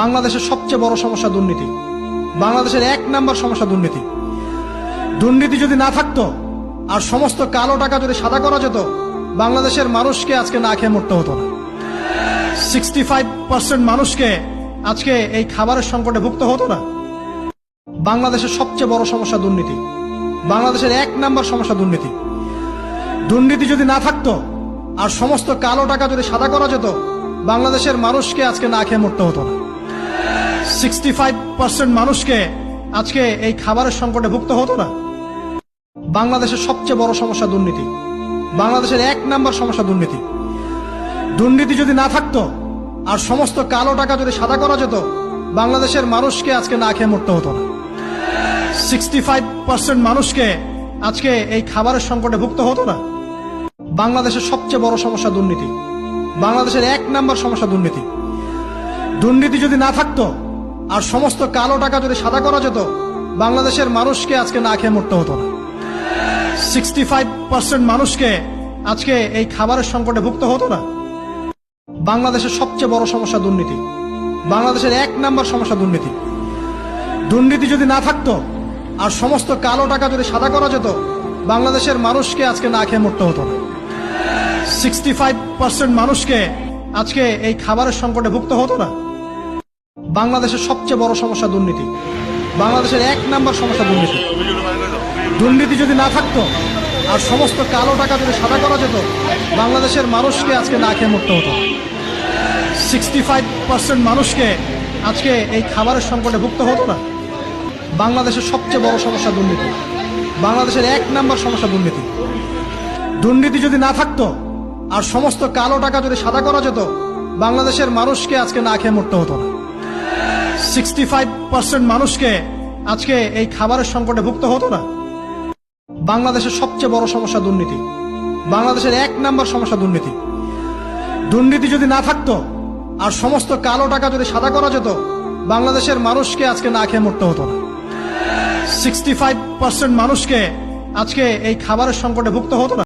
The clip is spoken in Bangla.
বাংলাদেশের সবচেয়ে বড় সমস্যা দুর্নীতি। বাংলাদেশের এক নাম্বার সমস্যা দুর্নীতি। দুর্নীতি যদি না থাকতো, আর সমস্ত কালো টাকা যদি সাদা করা যেত, বাংলাদেশের মানুষকে আজকে না খেয়ে মরতে হতো না। সিক্সটি ফাইভ পার্সেন্ট মানুষকে আজকে এই খাবারের সংকটে ভুগতে হতো না। বাংলাদেশের সবচেয়ে বড় সমস্যা দুর্নীতি। বাংলাদেশের এক নাম্বার সমস্যা দুর্নীতি। দুর্নীতি যদি না থাকতো, আর সমস্ত কালো টাকা যদি সাদা করা যেত, বাংলাদেশের মানুষকে আজকে না খেয়ে মরতে হতো না। সিক্সটি ফাইভ পার্সেন্ট মানুষকে আজকে এই খাবারের সংকটে ভুক্ত হতো না? বাংলাদেশের সবচেয়ে বড় সমস্যা দুর্নীতি। বাংলাদেশের এক নাম্বার সমস্যা দুর্নীতি। দুর্নীতি যদি না থাকতো, আর সমস্ত কালো টাকা যদি সাদা করা যেত, বাংলাদেশের মানুষকে আজকে না খেয়ে মরতে হতো না। সিক্সটি ফাইভ পার্সেন্ট মানুষকে আজকে এই খাবারের সংকটে ভুক্ত হতো না। বাংলাদেশের সবচেয়ে বড় সমস্যা দুর্নীতি। বাংলাদেশের এক নাম্বার সমস্যা দুর্নীতি। দুর্নীতি যদি না থাকতো আর সমস্ত কালো টাকা যদি সাদা করা যেত, বাংলাদেশের মানুষকে আজকে না খেয়ে মরতে হতো না। সিক্সটি ফাইভ পার্সেন্ট মানুষকে আজকে এই খাবারের সংকটে ভুগতে হতো না। বাংলাদেশের সবচেয়ে বড় সমস্যা দুর্নীতি। বাংলাদেশের এক নাম্বার সমস্যা দুর্নীতি। দুর্নীতি যদি না থাকতো, আর সমস্ত কালো টাকা যদি সাদা করা যেত, বাংলাদেশের মানুষকে আজকে না খেয়ে মরতে হতো না। সিক্সটি ফাইভ পার্সেন্ট মানুষকে আজকে এই খাবারের সংকটে ভুগতে হতো না। বাংলাদেশের সবচেয়ে বড় সমস্যা দুর্নীতি। বাংলাদেশের এক নাম্বার সমস্যা দুর্নীতি। দুর্নীতি যদি না থাকতো, আর সমস্ত কালো টাকা যদি সাদা করা যেত, বাংলাদেশের মানুষকে আজকে না খেয়ে মরতে হতো। সিক্সটি ফাইভ পার্সেন্ট মানুষকে আজকে এই খাবারের সংকটে ভুগতে হতো না। বাংলাদেশের সবচেয়ে বড় সমস্যা দুর্নীতি। বাংলাদেশের এক নাম্বার সমস্যা দুর্নীতি। দুর্নীতি যদি না থাকতো, আর সমস্ত কালো টাকা যদি সাদা করা যেত, বাংলাদেশের মানুষকে আজকে না খেয়ে মরতে হতো না। সিক্সটি ফাইভ পার্সেন্ট মানুষকে আজকে এই খাবারের সংকটে ভুগতে হতো না। বাংলাদেশের সবচেয়ে বড় সমস্যা দুর্নীতি। বাংলাদেশের এক নাম্বার সমস্যা দুর্নীতি। দুর্নীতি যদি না থাকতো আর সমস্ত কালো টাকা যদি সাদা করা যেত, বাংলাদেশের মানুষকে আজকে না খেয়ে মরতে হতো না। সিক্সটি ফাইভ পার্সেন্ট মানুষকে আজকে এই খাবারের সংকটে ভুগতে হতো না।